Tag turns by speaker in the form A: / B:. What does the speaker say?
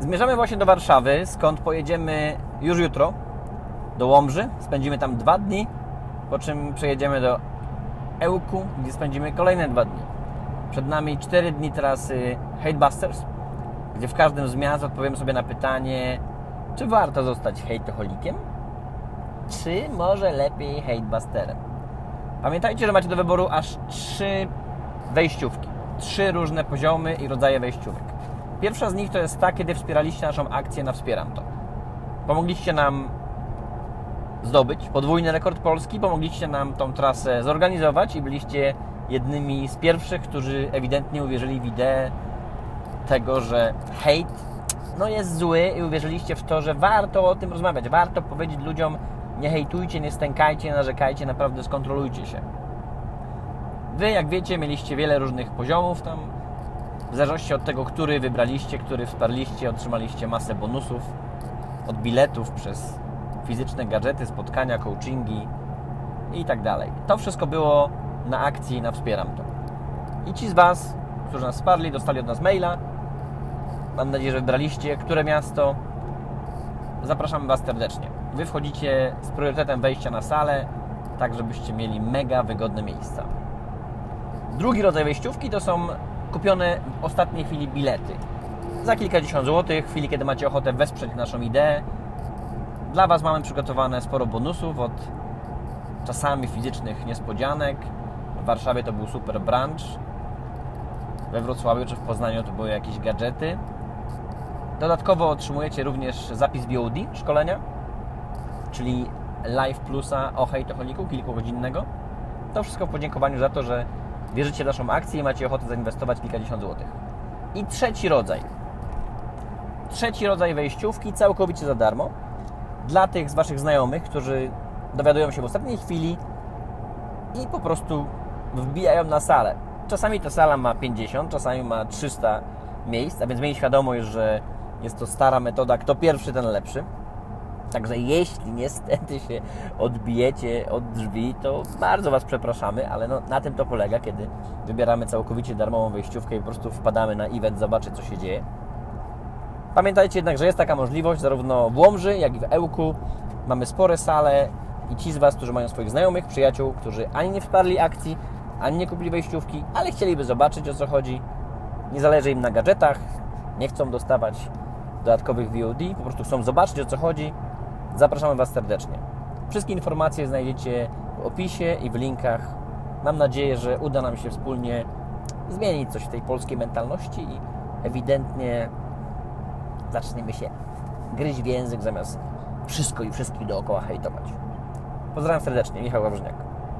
A: Zmierzamy właśnie do Warszawy, skąd pojedziemy już jutro do Łomży. Spędzimy tam dwa dni, po czym przejedziemy do Ełku, gdzie spędzimy kolejne dwa dni. Przed nami cztery dni trasy Hatebusters, gdzie w każdym z miast odpowiemy sobie na pytanie, czy warto zostać hejtoholikiem, czy może lepiej hatebusterem. Pamiętajcie, że macie do wyboru aż trzy wejściówki. Trzy różne poziomy i rodzaje wejściówek. Pierwsza z nich to jest ta, kiedy wspieraliście naszą akcję na Wspieram To. Pomogliście nam zdobyć podwójny rekord polski, pomogliście nam tą trasę zorganizować i byliście jednymi z pierwszych, którzy ewidentnie uwierzyli w ideę tego, że hejt no jest zły i uwierzyliście w to, że warto o tym rozmawiać, warto powiedzieć ludziom nie hejtujcie, nie stękajcie, nie narzekajcie, naprawdę skontrolujcie się. Wy, jak wiecie, mieliście wiele różnych poziomów tam. W zależności od tego, który wybraliście, który wsparliście, otrzymaliście masę bonusów. Od biletów przez fizyczne gadżety, spotkania, coachingi i tak dalej. To wszystko było na akcji na Wspieram To. I ci z Was, którzy nas wsparli, dostali od nas maila. Mam nadzieję, że wybraliście, które miasto. Zapraszamy Was serdecznie. Wy wchodzicie z priorytetem wejścia na salę, tak żebyście mieli mega wygodne miejsca. Drugi rodzaj wejściówki to są kupione w ostatniej chwili bilety. Za kilkadziesiąt złotych, w chwili kiedy macie ochotę wesprzeć naszą ideę. Dla Was mamy przygotowane sporo bonusów od czasami fizycznych niespodzianek. W Warszawie to był super brunch. We Wrocławiu czy w Poznaniu to były jakieś gadżety. Dodatkowo otrzymujecie również zapis VOD szkolenia, czyli Live Plusa o hejtoholiku kilkugodzinnego. To wszystko w podziękowaniu za to, że wierzycie w naszą akcję i macie ochotę zainwestować kilkadziesiąt złotych. I trzeci rodzaj. Trzeci rodzaj wejściówki całkowicie za darmo. Dla tych z Waszych znajomych, którzy dowiadują się w ostatniej chwili i po prostu wbijają na salę. Czasami ta sala ma 50, czasami ma 300 miejsc, a więc miej świadomość, że jest to stara metoda, kto pierwszy, ten lepszy. Także jeśli niestety się odbijecie od drzwi, to bardzo Was przepraszamy, ale no, na tym to polega, kiedy wybieramy całkowicie darmową wejściówkę i po prostu wpadamy na event, zobaczyć co się dzieje. Pamiętajcie jednak, że jest taka możliwość zarówno w Łomży, jak i w Ełku. Mamy spore sale i ci z Was, którzy mają swoich znajomych, przyjaciół, którzy ani nie wsparli akcji, ani nie kupili wejściówki, ale chcieliby zobaczyć o co chodzi. Nie zależy im na gadżetach, nie chcą dostawać dodatkowych VOD, po prostu chcą zobaczyć o co chodzi. Zapraszamy Was serdecznie. Wszystkie informacje znajdziecie w opisie i w linkach. Mam nadzieję, że uda nam się wspólnie zmienić coś w tej polskiej mentalności i ewidentnie zaczniemy się gryźć w język zamiast wszystko i wszystkich dookoła hejtować. Pozdrawiam serdecznie, Michał Wawrzyniak.